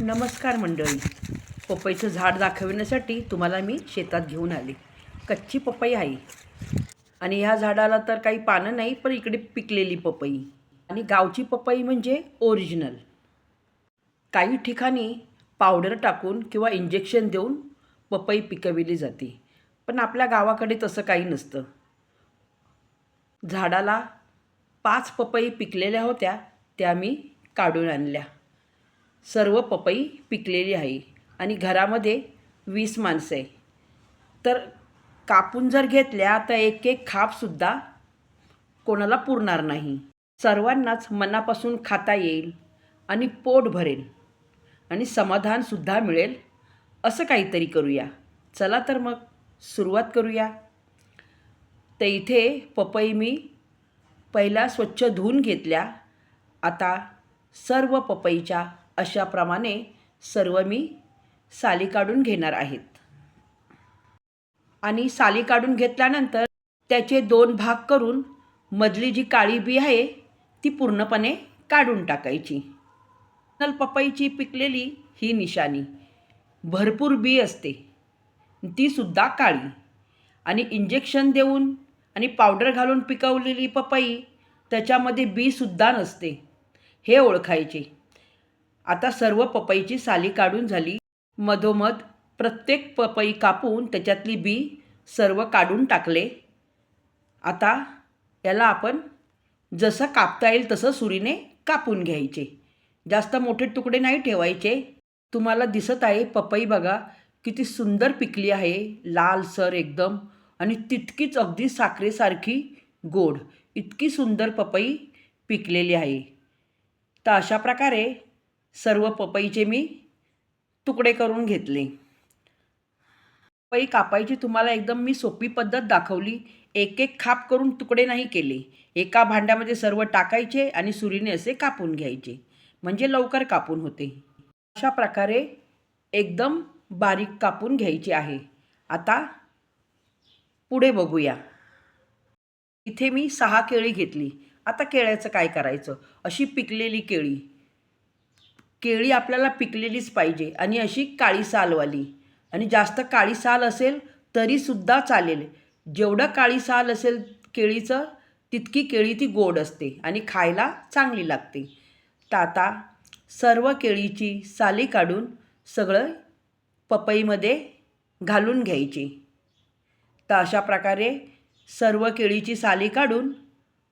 नमस्कार मंडळी. पपईचं झाड दाखविण्यासाठी तुम्हाला मी शेतात घेऊन आले. कच्ची पपई आहे. आणि ह्या झाडाला तर काही पानं नाही पण इकडे पिकलेली पपई. आणि गावची पपई म्हणजे ओरिजिनल काही ठिकाणी पावडर टाकून किंवा इंजेक्शन देऊन पपई पिकविली जाते. पण आपल्या गावाकडे तसं काही नसतं. झाडाला पाच पपई पिकलेल्या होत्या त्या मी काढून आणल्या. सर्व पपई पिकलेली आहे आणि घरामध्ये वीस माणसं आहे. तर कापून जर घेतल्या तर एक एक खापसुद्धा कोणाला पुरणार नाही. सर्वांनाच मनापासून खाता येईल आणि पोट भरेल आणि समाधानसुद्धा मिळेल असं काहीतरी करूया. चला तर मग सुरुवात करूया. तर इथे पपई मी पहिला स्वच्छ धुवून घेतल्या. आता सर्व पपईच्या अशाप्रमाणे सर्व मी साली काढून घेणार आहेत. आणि साली काढून घेतल्यानंतर त्याचे दोन भाग करून मधली जी काळी बी आहे ती पूर्णपणे काढून टाकायची. नल पपईची पिकलेली ही निशाणी भरपूर बी असते. तीसुद्धा काळी. आणि इंजेक्शन देऊन आणि पावडर घालून पिकवलेली पपई त्याच्यामध्ये बीसुद्धा नसते. हे ओळखायचे. आता सर्व पपईची साली काढून झाली. मधोमध प्रत्येक पपई कापून त्याच्यातली बी सर्व काढून टाकले. आता याला आपण जसं कापता येईल तसं सुरीने कापून घ्यायचे. जास्त मोठे तुकडे नाही ठेवायचे. तुम्हाला दिसत आहे पपई बघा किती सुंदर पिकली आहे लालसर एकदम आणि तितकीच अगदी साखरेसारखी गोड इतकी सुंदर पपई पिकलेली आहे. तर अशा प्रकारे सर्व पपईचे मी तुकडे करून घेतले. पपई कापायची तुम्हाला एकदम मी सोपी पद्धत दाखवली. एक एक खाप करून तुकडे नाही केले. एका भांड्यामध्ये सर्व टाकायचे आणि सुरीने असे कापून घ्यायचे. म्हणजे लवकर कापून होते. अशा प्रकारे एकदम बारीक कापून घ्यायचे आहे. आता पुढे बघूया. इथे मी सहा केळी घेतली. आता केळ्याचं काय करायचं? अशी पिकलेली केळी. केळी आपल्याला पिकलेलीच पाहिजे आणि अशी काळी सालवाली. आणि जास्त काळी साल असेल तरीसुद्धा चालेल. जेवढं काळी साल असेल केळीचं तितकी केळी ती गोड असते आणि खायला चांगली लागते. तर आता सर्व केळीची साली काढून सगळं पपईमध्ये घालून घ्यायची. तर अशा प्रकारे सर्व केळीची साली काढून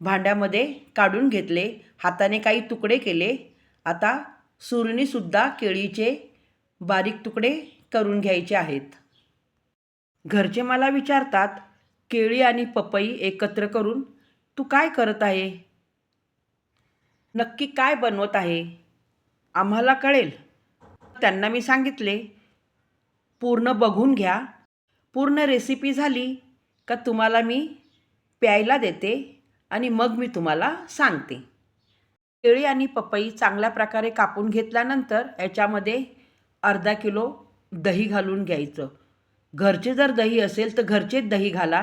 भांड्यामध्ये काढून घेतले. हाताने काही तुकडे केले. आता सुरणीसुद्धा केळीचे बारीक तुकडे करून घ्यायचे आहेत. घरचे मला विचारतात केळी आणि पपई एकत्र करून तू काय करत आहे? नक्की काय बनवत आहे? आम्हाला कळेल. त्यांना मी सांगितले पूर्ण बघून घ्या. पूर्ण रेसिपी झाली का तुम्हाला मी प्यायला देते आणि मग मी तुम्हाला सांगते. केळी आणि पपई चांगल्या प्रकारे कापून घेतल्यानंतर याच्यामध्ये अर्धा किलो दही घालून घ्यायचं. घरचे जर दही असेल तर घरचेच दही घाला.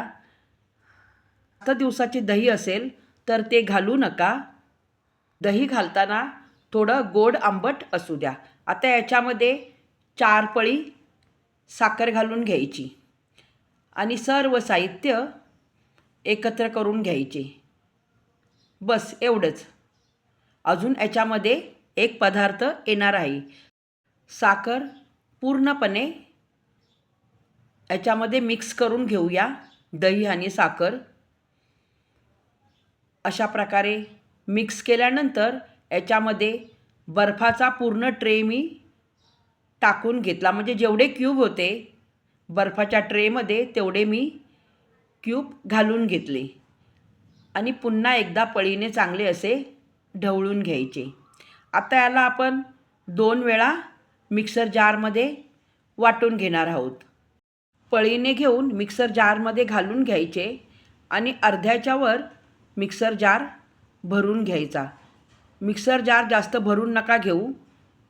आता दिवसाचे दही असेल तर ते घालू नका. दही घालताना थोडं गोड आंबट असू द्या. आता याच्यामध्ये चार पळी साखर घालून घ्यायची आणि सर्व साहित्य एकत्र करून घ्यायचे. बस एवढंच. अजून याच्यामध्ये एक पदार्थ येणार आहे. साखर पूर्णपणे याच्यामध्ये मिक्स करून घेऊया. दही आणि साखर. अशा प्रकारे मिक्स केल्यानंतर याच्यामध्ये बर्फाचा पूर्ण ट्रे मी टाकून घेतला. म्हणजे जेवढे क्यूब होते बर्फाच्या ट्रेमध्ये तेवढे मी क्यूब घालून घेतले. आणि पुन्हा एकदा पळीने चांगले असे ढवळून घ्यायचे. आता याला आपण दोन वेळा मिक्सर जारमध्ये वाटून घेणार आहोत. पळीने घेऊन मिक्सर जारमध्ये घालून घ्यायचे आणि अर्ध्याच्यावर मिक्सर जार भरून घ्यायचा. मिक्सर जार जास्त भरून नका घेऊ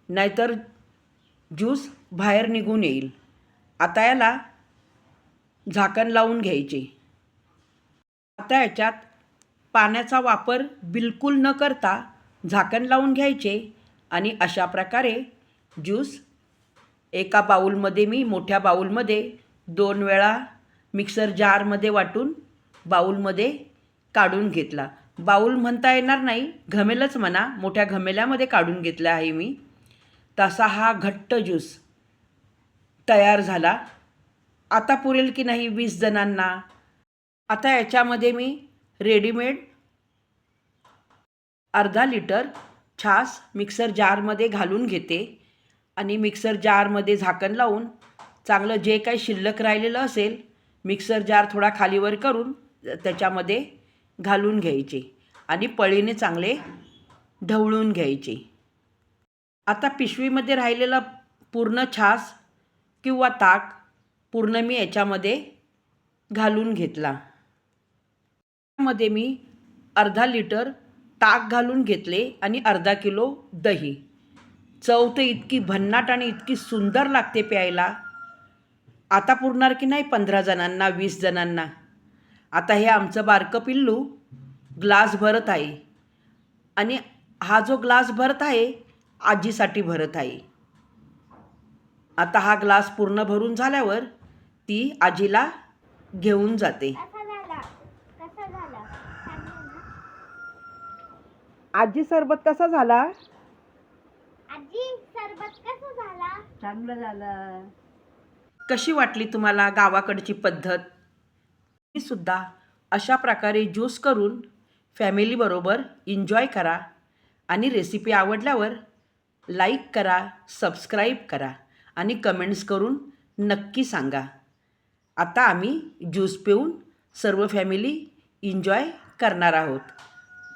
नाहीतर ज्यूस बाहेर निघून येईल. आता याला झाकण लावून घ्यायचे. आता याच्यात पाण्याचा वापर बिलकुल न करता झाकण लावून घ्यायचे आणि अशा प्रकारे ज्यूस एका बाऊलमध्ये मी मोठ्या बाऊलमध्ये दोन वेळा मिक्सर जारमध्ये वाटून बाऊलमध्ये काढून घेतला. बाऊल म्हणता येणार नाही घमेलच म्हणा मोठ्या घमेल्यामध्ये काढून घेतला आहे मी. तसा हा घट्ट ज्यूस तयार झाला. आता पुरेल की नाही वीस जणांना? आता याच्यामध्ये मी रेडीमेड अर्धा लिटर छास मिक्सर जारमध्ये घालून घेते. आणि मिक्सर जारमध्ये झाकण लावून चांगलं जे काही शिल्लक राहिलेलं असेल मिक्सर जार थोडा खालीवर करून त्याच्यामध्ये घालून घ्यायचे. आणि पळीने चांगले ढवळून घ्यायचे. आता पिशवीमध्ये राहिलेला पूर्ण छास किंवा ताक पूर्ण मी याच्यामध्ये घालून घेतला. मध्ये मी अर्धा लिटर ताक घालून घेतले आणि अर्धा किलो दही. चव तर इतकी भन्नाट आणि इतकी सुंदर लागते प्यायला. आता पुरणार की नाही पंधरा जणांना वीस जणांना? आता हे आमचं बारकं पिल्लू ग्लास भरत आहे. आणि हा जो ग्लास भरत आहे आजीसाठी भरत आहे. आता हा ग्लास पूर्ण भरून झाल्यावर ती आजीला घेऊन जाते कसा झाला कसा झाला सांग ना. आजी सरबत कसा झाला? आजी सरबत कसा झाला? चांगलं झालं. कशी वाटली तुम्हाला गावाकडची पद्धत? मी सुद्धा अशा प्रकारे ज्यूस करून फॅमिलीबरोबर एन्जॉय करा आणि रेसिपी आवडल्यावर लाईक करा सबस्क्राईब करा आणि कमेंट्स करून नक्की सांगा. आता आम्ही ज्यूस पिऊन सर्व फॅमिली एन्जॉय करणार आहोत.